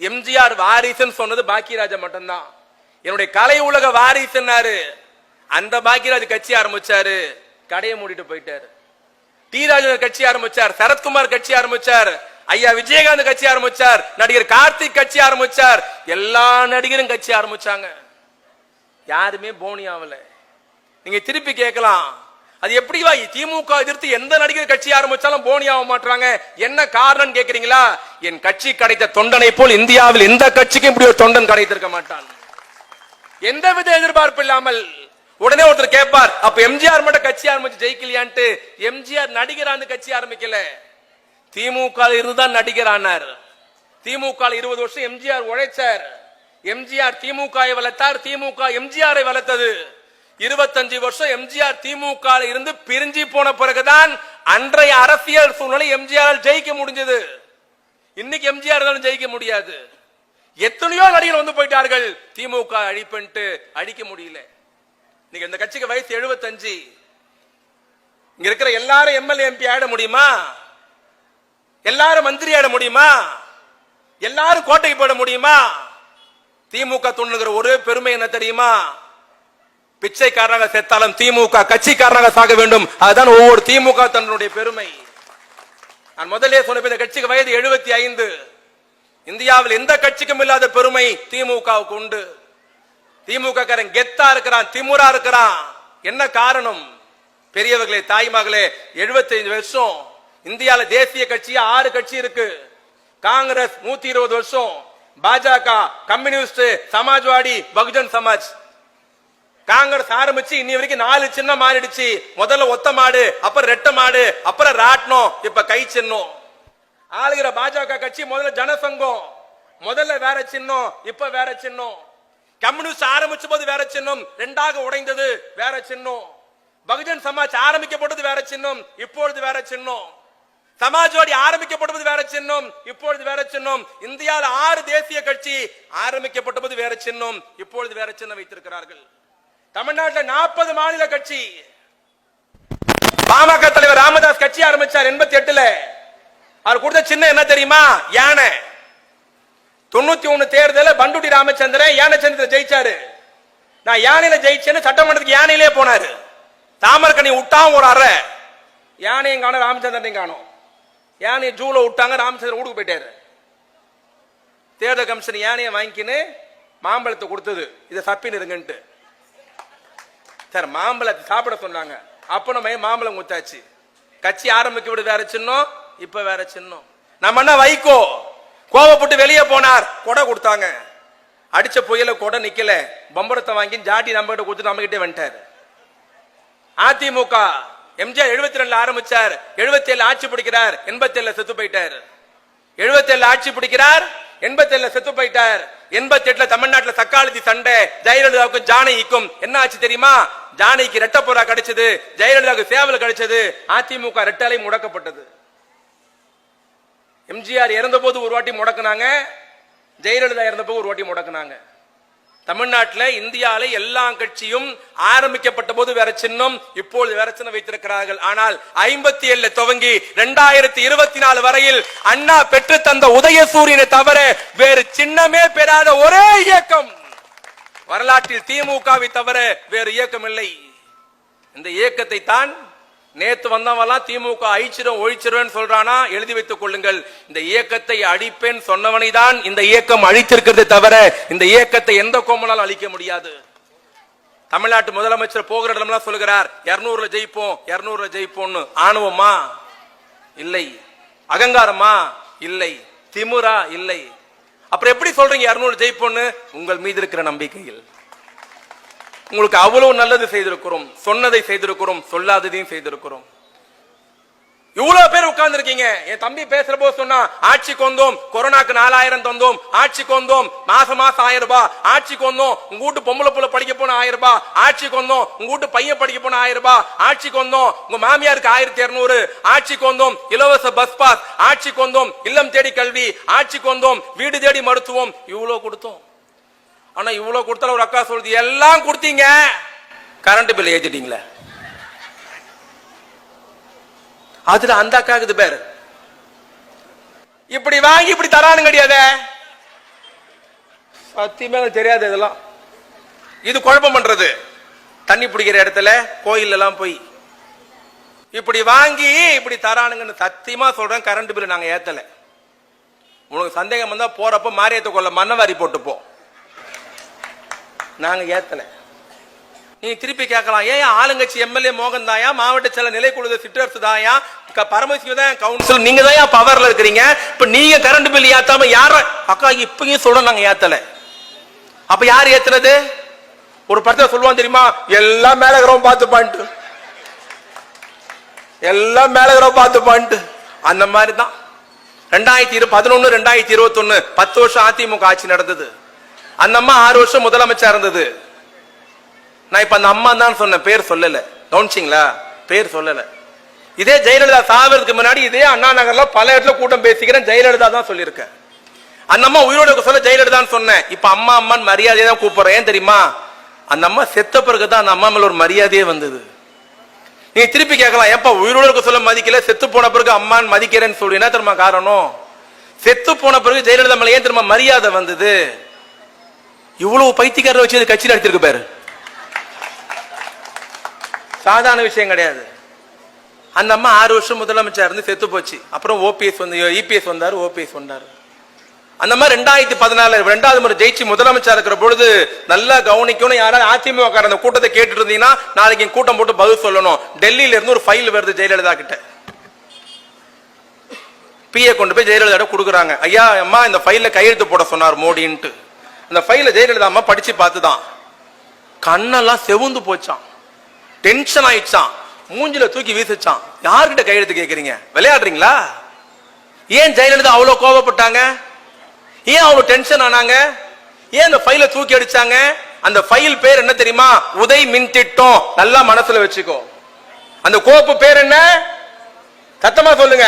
எம்ஜிஆர் வாரிசுன்னு சொன்னது பாக்கியராஜா மட்டும்தான். என்னுடைய கலை உலக வாரிசுன்னாரு. அந்த பாக்கியராஜ் கட்சி ஆரம்பிச்சாரு. கடையை மூடிட்டு போயிட்டாரு. டி ராஜன் கட்சி ஆரம்பிச்சார். சரத்குமார் கட்சி ஆரம்பிச்சார். ஐயா விஜயகாந்த் கட்சி ஆரம்பிச்சார். நடிகர் கார்த்திக் கட்சி ஆரம்பிச்சார். எல்லா நடிகரும் கட்சி ஆரம்பிச்சாங்க. யாருமே போனி ஆகல நீங்க திருப்பி கேட்கலாம். அது எப்படி வா திமுக எதிர்த்து எந்த நடிகர் கட்சி ஆரம்பிச்சாலும் போனி ஆக மாட்டாங்க என்ன காரணம் கேக்குறீங்களா? என் கட்சி கிடைத்த தொண்டனை போல் இந்தியாவில் எந்த கட்சிக்கும் இப்படி ஒரு தொண்டன் கிடைத்திருக்க மாட்டான். எந்தவித எதிர்பார்ப்பு இல்லாமல் உடனே ஒருத்தர் கேட்பார் அப்ப எம்ஜிஆர் மட்டும் கட்சி ஆரம்பிச்சு ஜெயிக்கலையான்ட்டு எம்ஜிஆர் நடிகரான்னு கட்சி ஆரம்பிக்கல? திமுக இருந்துதான் நடிகர் ஆனார். திமுக இருபது வருஷம் எம்ஜிஆர் உழைச்சார். எம்ஜிஆர் திமுக வளர்த்தார் திமுக எம்ஜிஆரை வளர்த்தது. இருபத்தஞ்சு வருஷம் எம்ஜிஆர் திமுக இருந்து பிரிஞ்சு போன பிறகுதான் அன்றைய அரசியல் சூழ்நிலை எம்ஜிஆர் ஜெயிக்க முடிஞ்சது. இன்னைக்கு எம்ஜிஆர் ஜெயிக்க முடியாது. எத்தனையோ நடிகர் வந்து போயிட்டார்கள். திமுக அழிப்புன்ட்டு அழிக்க முடியல. இன்னைக்கு இந்த கட்சிக்கு வயசு 75 இங்க இருக்கிற எல்லாரும் எம்எல்ஏ எம்பி ஆயிட முடியுமா? எல்லாரும் மந்திரி ஆட முடியுமா? எல்லாரும் கோட்டைக்கு போட முடியுமா? திமுக துண்ணுகிற ஒரே பெருமை என்ன தெரியுமா? பிச்சைக்காரனாக செத்தாலும் திமுக கட்சிக்காரனாக சாக வேண்டும். அதுதான் ஒவ்வொரு திமுக தன்னுடைய பெருமை. நான் முதலே சொன்ன இந்த கட்சிக்கு வயது 75 ஐந்து. இந்தியாவில் எந்த கட்சிக்கும் இல்லாத பெருமை திமுகவுக்கு உண்டு. திமுக காரன் கெத்தா இருக்கிறான் திமுரா இருக்கிறான். என்ன காரணம்? பெரியவர்களே தாய்மகளே 75 வருஷம். இந்தியாவில் தேசிய கட்சி ஆறு கட்சி இருக்கு. காங்கிரஸ் நூத்தி இருபது வருஷம். பாஜக கம்யூனிஸ்ட் சமாஜ்வாடி பகுஜன் சமாஜ். காங்கிரஸ் ஆரம்பிச்சு இன்னி வரைக்கும் நாலு சின்னம் மாறிடுச்சு. முதல்ல ஒத்த மாடு அப்புறம் ரெட்ட மாடு அப்புறம் ராட்னம் இப்ப கை சின்னம். ஆளுகிற பாஜக கட்சி முதல்ல ஜனசங்கம். முதல்ல வேற சின்னம் இப்ப வேற சின்னம். கம்யூனிஸ்ட் ஆரம்பிச்ச போது வேற சின்னம் ரெண்டாக உடைந்தது வேற சின்னம். பகுஜன் சமாஜ் ஆரம்பிக்கப்பட்டது வேற சின்னம் இப்பொழுது வேற சின்னம். சமாஜ்வாடி ஆரம்பிக்கப்பட்டது வேற சின்னம் இப்பொழுது வேற சின்னம். இந்தியாவில் ஆறு தேசிய கட்சி ஆரம்பிக்கப்பட்டபோது வேற சின்னம் இப்பொழுது வேற சின்னம் வைத்திருக்கிறார்கள். தமிழ்நாட்டில் நாற்பது மாநில கட்சி. பாமக தலைவர் ராமதாஸ் கட்சி ஆரம்பிச்சார் எண்பத்தி எட்டுல அவர் கொடுத்த சின்ன என்ன தெரியுமா? யானை. தொண்ணூத்தி ஒண்ணு தேர்தல பண்டுட்டி ராமச்சந்திரன் யானை சந்திரன் ஜெயிச்சாரு. நான் யானையில ஜெயிச்சேன்னு சட்டமன்றத்துக்கு யானையிலே போனாரு. தாமரக்கணி விட்டான் ஒரு அறை. யானையும் காணும் ராமச்சந்திரனையும் காணும். யானையை ஜூல விட்டாங்க ராமச்சந்திரன் வீட்டுக்கு போயிட்டாரு. தேர்தல் கமிஷன் யானையை வாங்கிக்கின்னு மாம்பழத்தை கொடுத்தது. இதை சப்பின்னு இருங்கன்ட்டு. சார் மாம்பழத்தை சாப்பிட சொன்னாங்க. அப்போ நம்ம மாம்பழம் குத்தாச்சு கட்சி ஆரம்பிக்க விட வேற சின்னம் இப்ப வேற சின்னம். நம்ம என்ன வைகோ? கோவப்பட்டு வெளியே போனார். கொடை கொடுத்தாங்க. அடிச்ச புயல கொடை நிக்கல. பம்பரத்தை வாங்கி ஜாட்டி நம்ம கிட்ட கொடுத்து நம்ம கிட்டே வந்துட்டார். அதிமுக எம்ஜிஆர் எழுபத்தி ரெண்டுல ஆரம்பிச்சார். எழுபத்தி ஏழு ஆட்சி பிடிக்கிறார். எண்பத்தி ஏழுல செத்து போயிட்டார். எழுபத்தி ஏழு ஆட்சி பிடிக்கிறார். எண்பத்தி செத்து போயிட்டார். எண்பத்தி எட்டுல தமிழ்நாட்டுல தக்காளி சண்டை ஜெயலலிதாவுக்கும் ஜானகிக்கும். என்ன ஆச்சு தெரியுமா? ஜானகிக்கு ரெட்டப்புறா கிடைச்சது ஜெயலலிதாவுக்கு சேவல் கிடைச்சது அதிமுக ரெட்டாலையும் முடக்கப்பட்டது. எம்ஜிஆர் இறந்த போது ஒரு வாட்டி முடக்குனாங்க ஜெயலலிதா இறந்த போது ஒரு வாட்டி முடக்குனாங்க. தமிழ்நாட்டில் இந்தியாவில் எல்லா கட்சியும் ஆரம்பிக்கப்பட்ட போது வேற சின்னம் இப்பொழுது வேற சின்னம் வைத்திருக்கிறார்கள். ஆனால் ஐம்பத்தி ஏழுல துவங்கி ரெண்டாயிரத்தி இருபத்தி நாலு வரையில் அண்ணா பெற்று தந்த உதயசூரியனை தவிர வேறு சின்னமே பெறாத ஒரே இயக்கம். வரலாற்றில் திமுகவை தவிர வேறு இயக்கம் இல்லை இந்த இயக்கத்தை தான் நேத்து வந்தவெல்லாம் திமுக அழிச்சிடும் ஒழிச்சிருவேன் சொல்றானா? எழுதி வைத்துக் கொள்ளுங்கள். இந்த இயக்கத்தை அழிப்பேன் சொன்னவனை தான் இந்த இயக்கம் அழித்திருக்கிறது தவிர இந்த இயக்கத்தை எந்த கோமலால் அழிக்க முடியாது. தமிழ்நாட்டு முதலமைச்சர் போகிற இடம்லாம் சொல்லுகிறார் இருநூறுல ஜெயிப்போம் இருநூறுல ஜெயிப்போம்னு. ஆணுவமா? இல்லை. அகங்காரமா? இல்லை. திமுரா இல்லை. அப்புறம் எப்படி சொல்றீங்க இருநூறு ஜெயிப்போம்னு? உங்கள் மீது இருக்கிற நம்பிக்கையில். உங்களுக்கு அவ்வளவு நல்லது செய்திருக்கிறோம் சொன்னதை செய்திருக்கிறோம் சொல்லாததையும் செய்திருக்கிறோம். இவ்வளவு பேர் உட்கார்ந்து இருக்கீங்க என் தம்பி பேசுற போது சொன்னா ஆட்சிக்கு வந்தோம் கொரோனாக்கு நாலாயிரம் தந்தோம் ஆட்சிக்கு வந்தோம் மாசம் மாசம் ஆயிரம் ரூபாய் ஆட்சிக்கு வந்தோம் உங்க வீட்டு பொம்பளை புள்ள படிக்க போன ஆயிரம் ரூபாய் ஆட்சிக்கு வந்தோம் உங்க வீட்டு பையன் படிக்க போன ஆயிரம் ரூபாய் ஆட்சிக்கு வந்தோம் உங்க மாமியாருக்கு ஆயிரத்தி இருநூறு ஆட்சிக்கு வந்தோம் இலவச பஸ் பாஸ் ஆட்சிக்கு வந்தோம் இல்லம் தேடி கல்வி ஆட்சிக்கு வந்தோம் வீடு தேடி மருத்துவம் இவ்வளவு கொடுத்தோம். ஆனா இவ்வளவு கொடுத்தாலும் ஒரு அக்கா சொல்லுது எல்லாம் கொடுத்தீங்க. கரண்ட் பில் ஏத்திட்டீங்களே. அதுல அந்த அக்காக்குது பேர். இப்படி வாங்கி இப்படி தரானு கிடையாது சத்தியமே எனக்கு தெரியாது இதெல்லாம். இது குழப்பம் பண்றது. தண்ணி பிடிக்கிற இடத்துல கோயில் எல்லாம் போய் இப்படி வாங்கி இப்படி தரானுங்கன்னு சத்தியமா சொல்றேன் கரண்ட் பில் நாங்க ஏத்தல. உனக்கு சந்தேகம் வந்தா போறப்ப மாரியத்தை கொள்ள மண்ணவாரி போட்டுப்போம். நாங்கள் நாங்க ஏத்தல. நீ திருப்பி கேட்கலாம். ஏன் ஆளுங்கட்சி எம்எல்ஏ மோகன் தாயா மாவட்ட செயல நிலைக்குழு சிற்றரசு தாயா பரமசிவ தான்? கவுன்சில் நீங்க தான் பவர்ல இருக்கிறீங்க? இப்ப நீங்க கரண்ட் பில் ஏத்தாம யார அக்கா இப்பயும் சொல்ல நாங்க ஏத்தல. அப்ப யார் ஏத்துனது? ஒரு படத்துல சொல்லுவான் தெரியுமா? எல்லாம் மேல இருக்கிறவன் பார்த்து பான்ட்டு எல்லாம் மேல இருக்கிறவன் பார்த்து பான்ட்டு அந்த மாதிரி தான். ரெண்டாயிரத்தி இரு பதினொன்னு ரெண்டாயிரத்தி இருபத்தொன்னு பத்து வருஷம் அதிமுக ஆட்சி நடந்தது. அந்த அம்மா ஆறு வருஷம் முதலமைச்சா இருந்தது. நான் இப்ப அந்த அம்மா தான் சொன்னேன் பேர் சொல்லல. கவனிச்சிங்களா? பேர் சொல்லல. இதே ஜெயலலிதா சாவதுக்கு முன்னாடி இதே அண்ணா நகர்ல பல இடத்துல கூட்டம் பேசிக்கிறேன் ஜெயலலிதா தான் சொல்லியிருக்கேன் அந்த அம்மா உயிரோட சொல்ல ஜெயலலிதான்னு சொன்னேன். இப்ப அம்மா அம்மான்னு மரியாதையை தான் கூப்பிடுறேன். ஏன் தெரியுமா? அந்த அம்மா செத்த பிறகு தான் அந்த அம்மா மேல ஒரு மரியாதையே வந்தது. நீ திருப்பி கேட்கலாம் எப்ப உயிரோட இருக்க சொல்ல மதிக்கல? செத்து போன பிறகு அம்மான்னு மதிக்கிறேன்னு சொல்லி என்ன தெரியுமா காரணம்? செத்து போன பிறகு ஜெயலலிதா மேல ஏன் திரும்ப மரியாதை வந்தது? இவ்வளவு பைத்தியக்காரரை வச்சு கட்சியில் கட்சி நடத்திருக்கு பாரு. சாதாரண விஷயம் கிடையாது. அந்த அம்மா ஆறு வருஷம் முதலமைச்சர் இருந்து செத்து போச்சு. அப்புறம் ஓபிஎஸ் வந்து இபிஎஸ் வந்தார் ஓபிஎஸ் வந்தார். அந்த மாதிரி ரெண்டாயிரத்தி பதினாலு ரெண்டாவது முறை ஜெயிச்சு முதலமைச்சர் இருக்கிற பொழுது நல்லா கவனிக்கணும். யாராவது அதிமுக அந்த கூட்டத்தை கேட்டுட்டு இருந்தீங்கன்னா நாளைக்கு கூட்டம் போட்டு பதில் சொல்லணும். டெல்லியில இருந்து ஒரு ஃபைல் வருது ஜெயலலிதா கிட்ட. பிஏ கொண்டு போய் ஜெயலலிதா கொடுக்குறாங்க. ஐயா அம்மா இந்த ஃபைல்ல கையெழுத்து போட சொன்னார் மோடின்ட்டு. அந்த ஃபைல ஜெயலலிதா அம்மா படிச்சு பார்த்துதான். கண்ணெல்லாம் செவுந்து போச்சான் டென்ஷன் ஆயிடுச்சான் மூஞ்சில தூக்கி வீசிச்சான் யார்கிட்ட கையெழுத்து கேட்குறீங்க விளையாடுறீங்களா? ஏன் ஜெயலலிதா அவ்வளோ கோபப்பட்டாங்க ஏன் அவ்வளோ டென்ஷன் ஆனாங்க? ஏன் அந்த ஃபைல தூக்கி அடிச்சாங்க? அந்த ஃபைல் பேர் என்ன தெரியுமா? உதய் மின் திட்டம் நல்லா மனசுல வச்சுக்கோ. அந்த கோப்பு பேர் என்ன? சத்தமா சொல்லுங்க.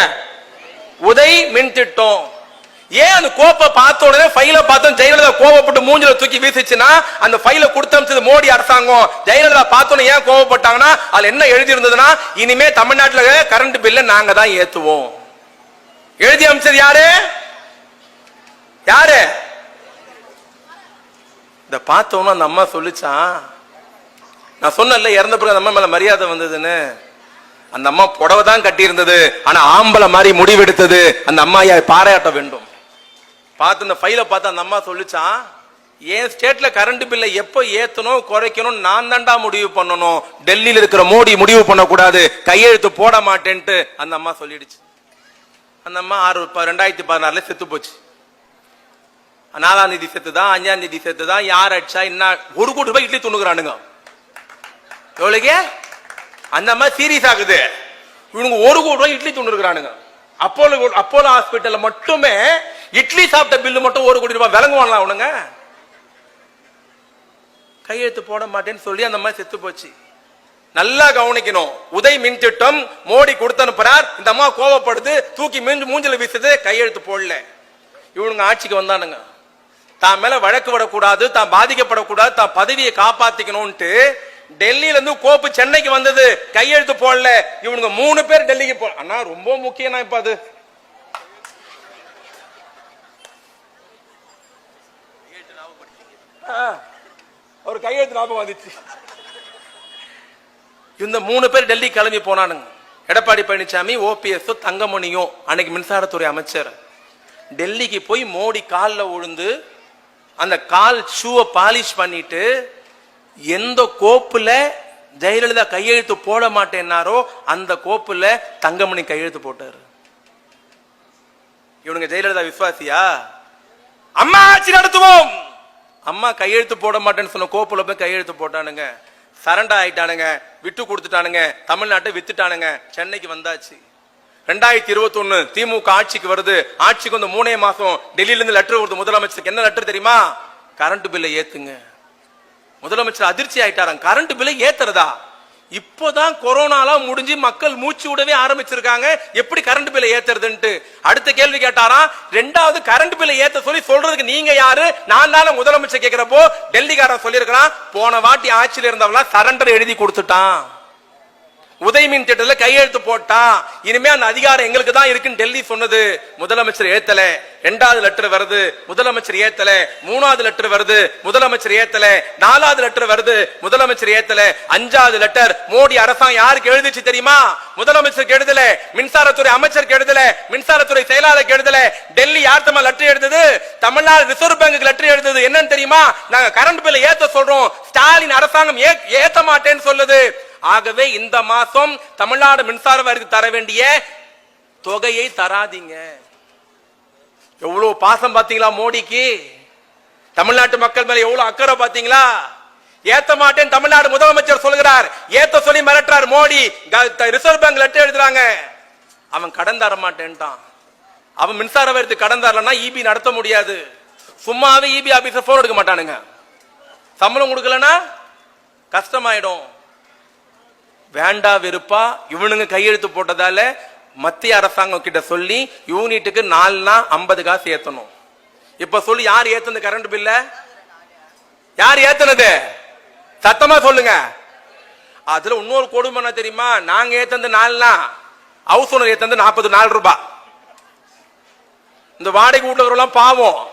உதய் மின் திட்டம் ஏன் அந்த கோப்பை பார்த்த உடனே ஃபைல பார்த்தோம்? ஜெயலலிதா கோவப்பட்டு மூஞ்சில தூக்கி வீசிச்சுன்னா அந்த ஃபைல கொடுத்து அமிச்சது மோடி அரசாங்கம். ஜெயலலிதா பார்த்தோன்னே ஏன் கோவப்பட்டாங்கன்னா அதுல என்ன எழுதி இருந்ததுன்னா இனிமே தமிழ்நாட்டில் கரண்ட் பில்ல நாங்க தான் ஏத்துவோம். எழுதி அமைச்சது யாரு? யாரு? இத பார்த்தோன்னு அந்த அம்மா சொல்லிச்சான். நான் சொன்னேன்ல இறந்த பிறகு அந்த அம்மா மேல மரியாதை வந்ததுன்னு. அந்த அம்மா புடவை தான் கட்டி இருந்தது ஆனா ஆம்பளை மாதிரி முடிவெடுத்தது. அந்த அம்மாயை பாராட்ட வேண்டும்? பார்த்து இந்த ஃபைலை பார்த்து அந்த அம்மா சொல்லிச்சான் என் ஸ்டேட்ல கரண்ட் பில்லை எப்போ ஏத்தணும் குறைக்கணும் நான் தான்டா முடிவு பண்ணணும். டெல்லியில இருக்கிற மோடி முடிவு பண்ணக்கூடாது கையெழுத்து போட மாட்டேன்ட்டு அந்த அம்மா சொல்லிடுச்சு. அந்த அம்மா ஆறு ப- ரெண்டாயிரத்தி பதினாறுல செத்து போச்சு. நாலாம் தேதி செத்து தான் அஞ்சாம் தேதி செத்து தான் யார் அடிச்சா என்ன ஒரு கோடி ரூபாய் இட்லி துணுக்குறானுங்க எவ்வளோக்கே அந்த அம்மா சீரியஸ் ஆகுது. இவனுங்க ஒரு கோடி ரூபாய் இட்லி துண்டுருக்கானுங்க அப்போலோ அப்போலோ ஹாஸ்பிட்டல்ல மட்டுமே இட்லி சாப்பிட்ட பில்லு மட்டும் ஒரு கோடி ரூபாய் விளங்குவாங்களா அவனுங்க. கையெழுத்து போட மாட்டேன்னு சொல்லி அந்த மாதிரி செத்து போச்சு. நல்லா கவனிக்கணும். உதய் மின் திட்டம் மோடி கொடுத்து அனுப்புறார். இந்த அம்மா கோவப்படுது. தூக்கி மீண்டு மூஞ்சில வீசுது. கையெழுத்து போடல. இவனுங்க ஆட்சிக்கு வந்தானுங்க. தான் மேல வழக்கு விடக்கூடாது தான் பாதிக்கப்படக்கூடாது தான் பதவியை காப்பாத்திக்கணும்ட்டு டெல்லியில இருந்து கோப்பு சென்னைக்கு வந்தது. கையெழுத்து போடல. இவனுங்க மூணு பேர் டெல்லிக்கு போ அண்ணா ரொம்ப முக்கியம் இப்ப அது. ஒரு கையெழுத்து ஞாபகம் வந்துச்சு. இந்த மூணு பேர் டெல்லி கிளம்பி போனானுங்க. எடப்பாடி பழனிசாமி ஓபிஎஸ் தங்கமணியும் அன்னைக்கு மின்சாரத்துறை அமைச்சர். டெல்லிக்கு போய் மோடி காலில் விழுந்து அந்த கால் ஷூவை பாலிஷ் பண்ணிட்டு எந்த கோப்புல ஜெயலலிதா கையெழுத்து போட மாட்டேன்னாரோ அந்த கோப்புல தங்கமணி கையெழுத்து போட்டாரு. இவனுங்க ஜெயலலிதா விஸ்வாசியா அம்மா ஆட்சி நடத்துவோம்! அம்மா கையெழுத்து போட மாட்டேன்னு சொன்ன கோப்பில் போய் கையெழுத்து போட்டானுங்க. சரண்டா ஆயிட்டானுங்க. விட்டு கொடுத்துட்டானுங்க. தமிழ்நாட்டை வித்துட்டானுங்க. சென்னைக்கு வந்தாச்சு. ரெண்டாயிரத்தி இருபத்தி ஒண்ணு திமுக ஆட்சிக்கு வருது. ஆட்சிக்கு வந்து மூணே மாசம் டெல்லியில இருந்து லெட்டர் வருது. முதலமைச்சருக்கு என்ன லெட்டர் தெரியுமா? கரண்ட் பில்லை ஏத்துங்க. முதலமைச்சர் அதிர்ச்சி ஆயிட்டாராம். கரண்ட் பில்லை ஏத்துறதா? இப்போதான் கொரோனாலாம் முடிஞ்சு மக்கள் மூச்சு விடவே ஆரம்பிச்சிருக்காங்க. எப்படி கரண்ட் பில்லை ஏத்துறதுன்ட்டு? அடுத்த கேள்வி கேட்டாராம் ரெண்டாவது கரண்ட் பில்லை ஏத்த சொல்லி சொல்றதுக்கு நீங்க யாரு? நான் தானே முதலமைச்சர் கேட்கிறப்போ டெல்லிக்காரன் சொல்லியிருக்கிறான் போன வாட்டி ஆட்சியில் இருந்தவங்க சரண்டர் எழுதி கொடுத்துட்டான். உதயமின் திட்டத்தில் கையெழுத்து போட்டான் இனிமே அந்த அதிகாரம் எங்களுக்கு தான் இருக்குன்னு டெல்லி சொன்னது முதலமைச்சர் ஏத்தல. ரெண்டாவது லெட்டர் வருது முதலமைச்சர் ஏத்தல. மூணாவது லெட்டர் வருது முதலமைச்சர் ஏத்தல. நாலாவது லெட்டர் வருது முதலமைச்சர் ஏத்தல. அஞ்சாவது லெட்டர் மோடி அரசாங்கம் யாருக்கு எழுதிச்சு தெரியுமா? முதலமைச்சருக்கு எழுதல மின்சாரத்துறை அமைச்சருக்கு எழுதல மின்சாரத்துறை செயலாளருக்கு எழுதல. டெல்லி யார் தம்மா லெட்டர் எழுதுது? தமிழ்நாடு ரிசர்வ் பேங்க் லெட்டர் எழுதுது. என்னன்னு தெரியுமா? நாங்க கரண்ட் பில்லை ஏத்த சொல்றோம். ஸ்டாலின் அரசாங்கம் ஏ- ஏத்த மாட்டேன்னு சொல்லுது. ஆகவே இந்த மாசம் தமிழ்நாடு மின்சார வாரியத்துக்கு தர வேண்டிய தொகையை தராதீங்க. எவ்வளவு பாசம் பாத்தீங்களா மோடிக்கு? தமிழ்நாட்டு மக்கள் மேல எவ்வளவு அக்கறை பாத்தீங்களா ஏத்த மாட்டேன் தமிழ்நாடு முதலமைச்சர் சொல்கிறார் ஏத்த சொல்லி மிரட்டுறார் மோடி. க- ரிசர்வ் பேங்க் லெட்டர் எழுதுறாங்க. அவன் கடன் தர மாட்டேன்ட்டான். அவன் மின்சார வாரியத்துக்கு கடன் தரலன்னா இபி நடத்த முடியாது. சும்மாவே இபி ஆபீசர் போன் எடுக்க மாட்டானுங்க. சம்பளம் கொடுக்கலன்னா கஷ்டமாயிடும். வேண்டா வெறுப்பா இவனுங்க கையெழுத்து போட்டதால மத்திய அரசாங்கம் கிட்ட சொல்லி யூனிட்டுக்கு நாலுனா ஐம்பது காசு ஏத்தணும். இப்ப சொல்லி யார் ஏத்துனது கரண்ட் பில்ல யார் ஏத்துனது? சத்தமா சொல்லுங்க. அதுல இன்னொரு கொடுமை என்ன தெரியுமா? நாங்க ஏத்தந்து நாலுனா ஹவுஸ் ஓனர் ஏத்தந்து நாற்பது நாலு ரூபாய். இந்த வாடகை வீட்டுல பாவம்.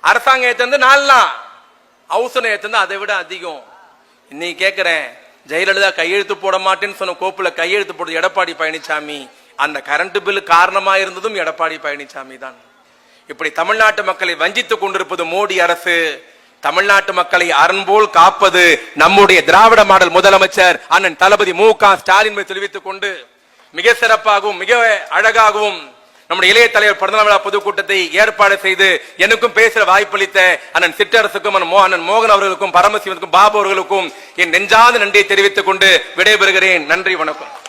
அரசாங்கம் ஏத்தந்து நாலுனா ஹவுஸ் ஓனர் ஏத்தந்து அதை விட அதிகம். இன்னைக்கு கேக்குறேன் ஜெயலலிதா கையெழுத்து போட மாட்டேன்னு சொன்ன கோப்புல கையெழுத்து போடுறது எடப்பாடி பழனிசாமி. அந்த கரண்ட் பில் காரணமா இருந்ததும் எடப்பாடி பழனிசாமி தான். இப்படி தமிழ்நாட்டு மக்களை வஞ்சித்துக் கொண்டிருப்பது மோடி அரசு. தமிழ்நாட்டு மக்களை அரண் காப்பது நம்முடைய திராவிட மாடல் முதலமைச்சர் அண்ணன் தளபதி மு க ஸ்டாலின் தெரிவித்துக் கொண்டு மிக சிறப்பாகவும் மிக அழகாகவும் நம்முடைய இளைய தலைவர் பிறந்தநாள் விழா பொதுக்கூட்டத்தை ஏற்பாடு செய்து எனக்கும் பேசுற வாய்ப்பளித்த அண்ணன் சிற்றரசுக்கும் அண்ணன் மோ- அண்ணன் மோகன் அவர்களுக்கும் பரமசிவனுக்கும் பாபு அவர்களுக்கும் என் நெஞ்சாத நன்றியை தெரிவித்துக் கொண்டு விடைபெறுகிறேன். நன்றி வணக்கம்.